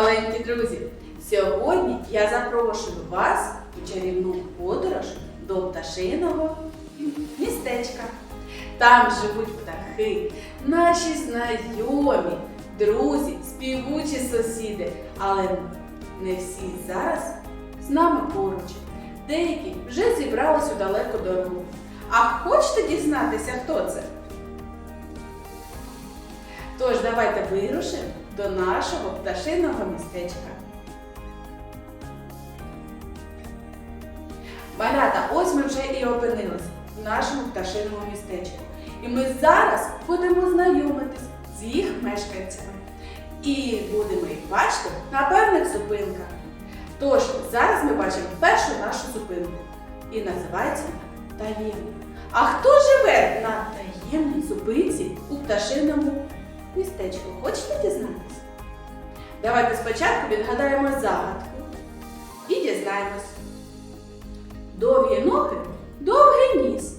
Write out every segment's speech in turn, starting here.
маленькі друзі! Сьогодні я запрошую вас у чарівну подорож до пташиного містечка. Там живуть птахи, наші знайомі, друзі, співучі сусіди, але не всі зараз з нами поруч. Деякі вже зібрались у далеку дорогу. А хочете дізнатися, хто це? Тож давайте вирушимо до нашого пташиного містечка. Малята, ось ми вже і опинились в нашому пташиному містечку. І ми зараз будемо знайомитись з їх мешканцями. І будемо їх бачити на певних зупинках. Тож, зараз ми бачимо першу нашу зупинку. І називається таємна. А хто живе на таємній зупинці у пташиному містечку? Хочете дізнатися? Давайте спочатку відгадаємо загадку і дізнаємось. Довгі ноги, довгий ніс.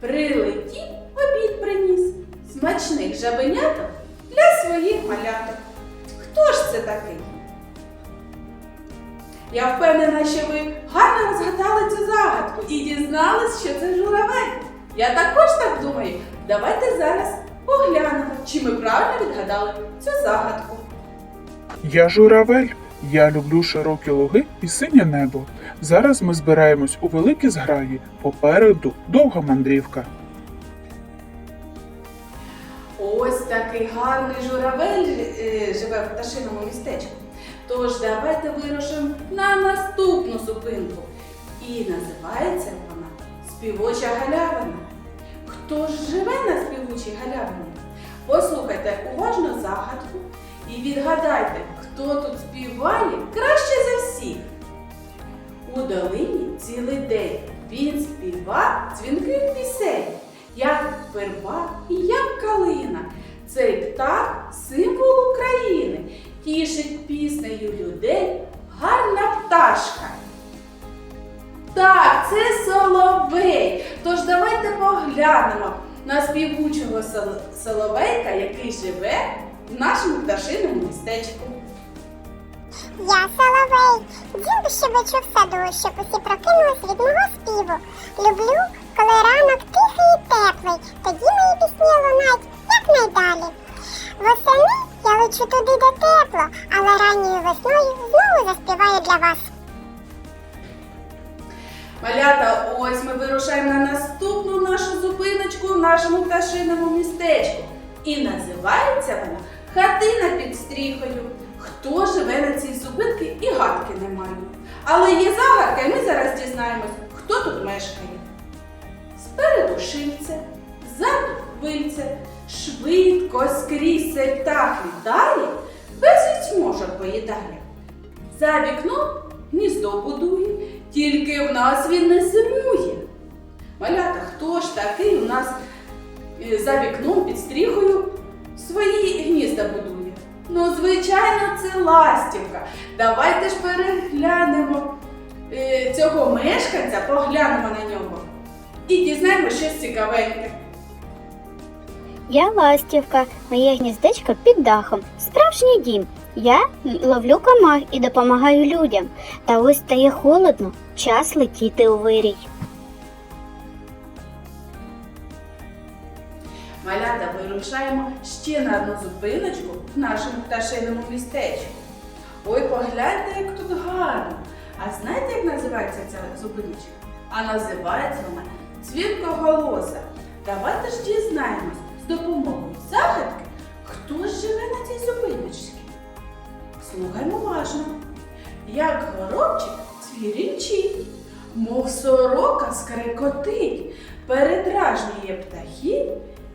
Прилетів, обід приніс. Смачних жабеняток для своїх маляток. Хто ж це такий? Я впевнена, що ви гарно розгадали цю загадку і дізнались, що це журавель. Я також так думаю. Давайте зараз поглянемо, чи ми правильно відгадали цю загадку. Я журавель. Я люблю широкі луги і синє небо. Зараз ми збираємось у великі зграї. Попереду довга мандрівка. Ось такий гарний журавель е, живе в пташиному містечку. Тож давайте вирушимо на наступну зупинку. І називається вона Співоча галявина. Хто ж живе на співучій галявині? Послухайте уважно загадку і відгадайте, хто тут співає краще за всіх. У долині цілий день він співав дзвінких пісень, як верба і як калина. Цей птах символ України, тішить піснею людей гарна пташка. Так, це соловей. Тож давайте поглянемо на співучого соловейка, який живе в нашому пташиному містечку. Я соловей, дім щебечу в саду, щоб усі прокинулись від мого співу. Люблю, І називається вона Хатина під стріхою. Хто живе на цій зупинці і гадки не маю. Але є загадка, і ми зараз дізнаємось, хто тут мешкає. Спереду шильце, ззаду вильце, швидко скрізь цей птах літає, безліч мошок поїдає. За вікном гніздо будує, тільки в нас він не зимує. Малята, хто ж такий у нас за вікном під стріхою свої гнізда будує? Ну, звичайно, це ластівка. Давайте ж переглянемо е, цього мешканця, поглянемо на нього і дізнаємося щось цікавеньке. Я ластівка, моє гніздечко під дахом, справжній дім. Я ловлю комах і допомагаю людям. Та ось стає холодно, час летіти у вирій. Вирушаємо ще на одну зупиночку в нашому пташиному містечку. Ой, погляньте, як тут гарно. А знаєте, як називається ця зупиночка? А називається вона Цвіркоголоса. Давайте ж дізнаємось з допомогою загадки, хто ж живе на цій зупиночці. Слухаймо уважно. Як горобчик цвірінчить, мов сорока скрекотить, передражнює птахів,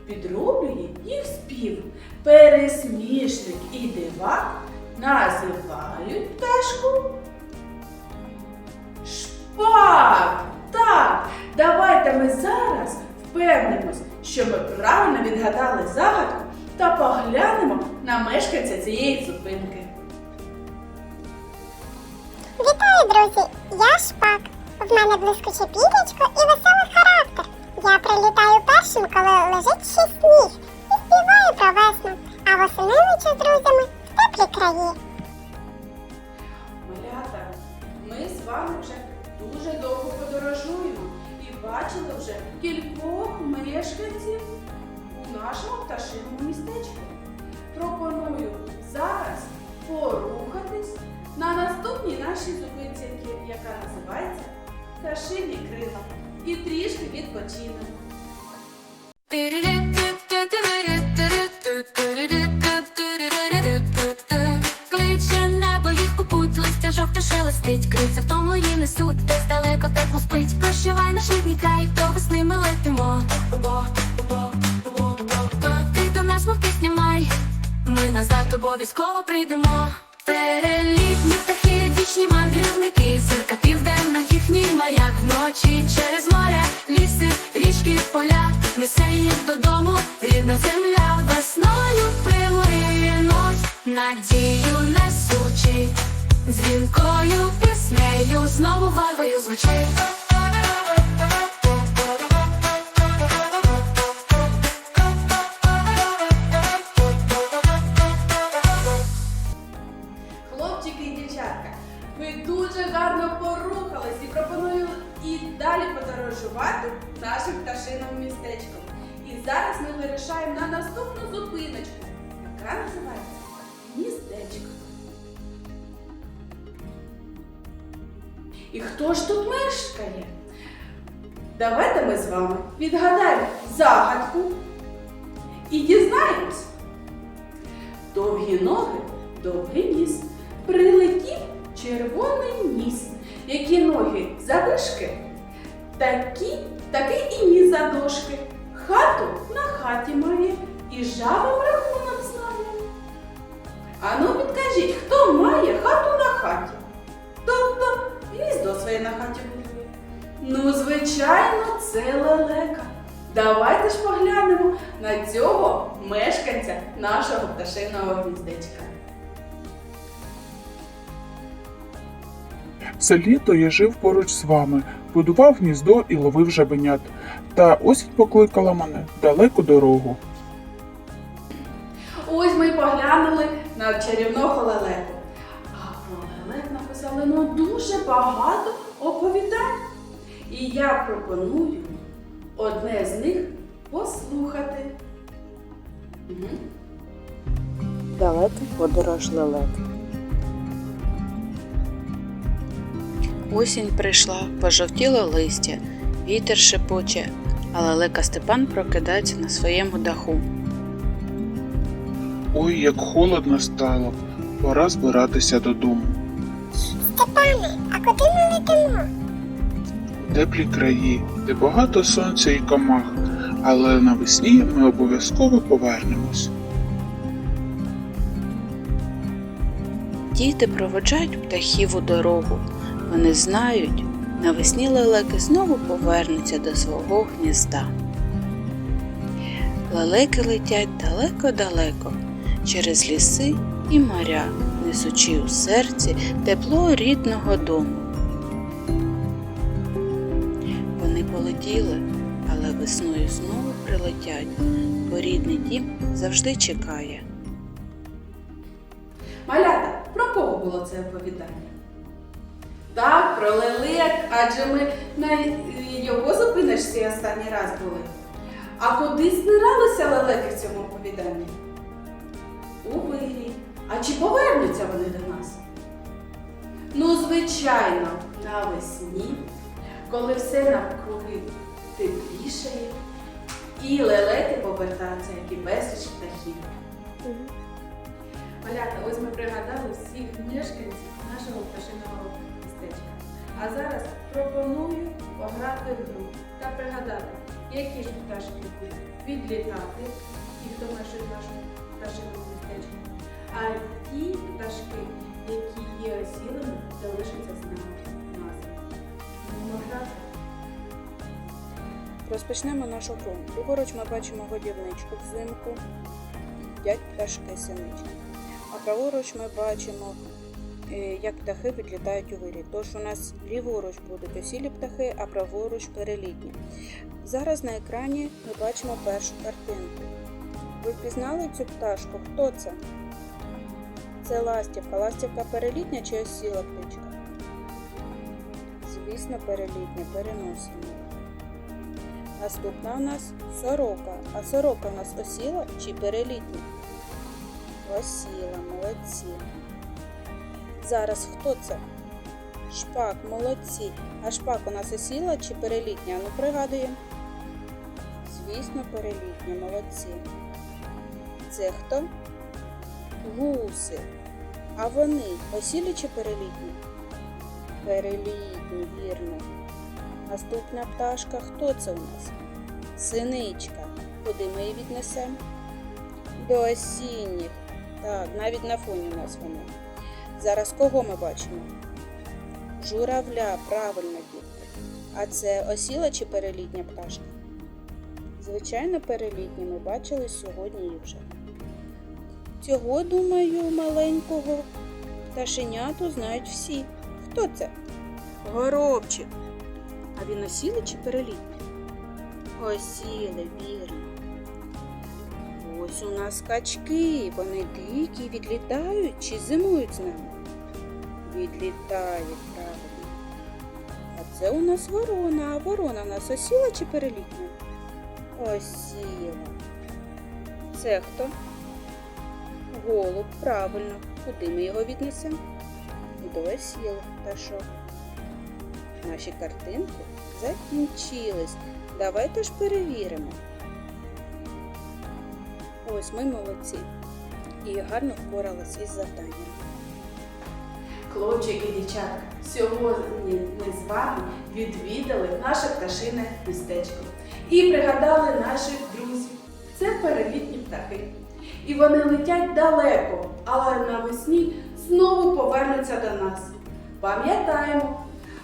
підроблює їх спів. Пересмішник і дивак називають пташку. Шпак! Так, давайте ми зараз впевнимось, що ми правильно відгадали загадку та поглянемо на мешканця цієї зупинки. Вітаю, друзі! Я шпак. В мене блискуче пітечко і веселий характер. Я прилітаю першим, коли лежить ще сніг і співає про весну, а восени з друзями в теплі краї. Малята, ми з вами вже дуже довго подорожуємо і бачили вже кількох мешканців у нашому пташиному містечку. Пропоную зараз порухатись на наступній нашій зупинці, яка називається Пташині крила. І трішки відпочинемо. Кличе небо їх у путь, листя жовте шелестить, криця в тому її несуть, десь далеко тепло спить. Прощавай наш рідний край, до весни ми летимо. Ми назад обов'язково прийдемо. Перелітні птахи, вічні мандрівники, зірка південна, їхній маяк. Вночі через море, ліси, річки, поля, несе їх додому, рідна земля. Весною приморинуть, надію несучи, дзвінкою піснею знову варвою звучить. Містечко. І хто ж тут мешкає? Давайте ми з вами відгадаємо загадку і дізнаємось. Довгі ноги, довгий ніс, прилетів червоний ніс. Які ноги завишки, такі, такий і ніс задошки. Хату на хаті має і жабам рахунок знає. Ану підкажіть, хто має хату на хаті? Тобто гніздо своє на хаті будує. Ну, звичайно, це лелека. Давайте ж поглянемо на цього мешканця нашого пташиного гніздечка. Все літо я жив поруч з вами, будував гніздо і ловив жабенят. Та осінь покликала мене далеку дорогу. Чарівного лелеку. А про лелек написали ну дуже багато оповідань. І я пропоную одне з них послухати. Мгм. Далека подорож лелек. Осінь прийшла, пожовтіло листя, вітер шепоче, а лелека Степан прокидається на своєму даху. Ой, як холодно стало, пора збиратися додому. Степане, а куди ми летимо? Теплі краї, де багато сонця і комах, але навесні ми обов'язково повернемось. Діти проводжають птахів у дорогу. Вони знають, навесні лелеки знову повернуться до свого гнізда. Лелеки летять далеко-далеко, через ліси і моря, несучи у серці тепло рідного дому. Вони полетіли, але весною знову прилетять, бо рідний дім завжди чекає. Малята, про кого було це оповідання? Так, про лелек, адже ми на його зупинишся останній раз були. А куди збиралися лелеки в цьому оповіданні? У вирі. А чи повернуться вони до нас? Ну, звичайно, навесні, коли все навкруги теплішає, і лелеки повертаються, як і безліч птахів. Малята, ось ми пригадали всіх мешканців нашого пташиного містечка. А зараз пропоную пограти в гру та пригадати, які ж пташки будуть відлітати, ті, хто мешкають в пташиному містечку, а ті пташки, які є осілими, залишаться з нами. Розпочнемо нашу гру. Ліворуч ми бачимо годівничку взимку, їдять пташки синички. А праворуч ми бачимо, е, як птахи відлітають у вирі. Тож у нас ліворуч будуть осілі птахи, а праворуч перелітні. Зараз на екрані ми бачимо першу картинку. Ви впізнали цю пташку? Хто це? Це ластівка. Ластівка перелітня чи осіла птичка? Звісно, перелітня, переносимо. Наступна у нас сорока. А сорока у нас осіла чи перелітня? Осіла, молодці. Зараз хто це? Шпак, молодці. А шпак у нас осіла чи перелітня? Ну пригадуємо. Звісно, перелітня, молодці. Це хто? Гуси. А вони осілі чи перелітні? Перелітні, вірно. Наступна пташка, хто це у нас? Синичка. Куди ми її віднесемо? До осінніх. Так, навіть на фоні у нас вони. Зараз кого ми бачимо? Журавля, правильно дітки. А це осіла чи перелітня пташка? Звичайно, перелітня ми бачили сьогодні і вже. Цього, думаю, маленького пташеняту знають всі. Хто це? Горобчик. А він осілий чи перелітний? Осілий, вірно. Ось у нас качки. Вони дикі, відлітають чи зимують з нами? Відлітають, правильно. А це у нас ворона. А ворона у нас осіла чи перелітня? Осіла. Це хто? Голуб, правильно. Куди ми його віднесемо? До осілих пташок. Наші картинки закінчились. Давайте ж перевіримо. Ось ми молодці. І гарно впоралися із завданням. Хлопчики і дівчатка, сьогодні ми з вами відвідали наше пташине містечко і пригадали наших друзів. Це перелітні птахи. І вони летять далеко, але навесні знову повернуться до нас. Пам'ятаємо,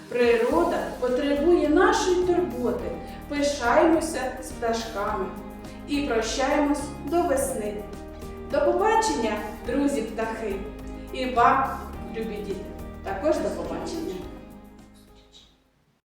природа потребує нашої турботи. Пишаємося з пташками і прощаємось до весни. До побачення, друзі птахи! І вам, любі діти, також до побачення.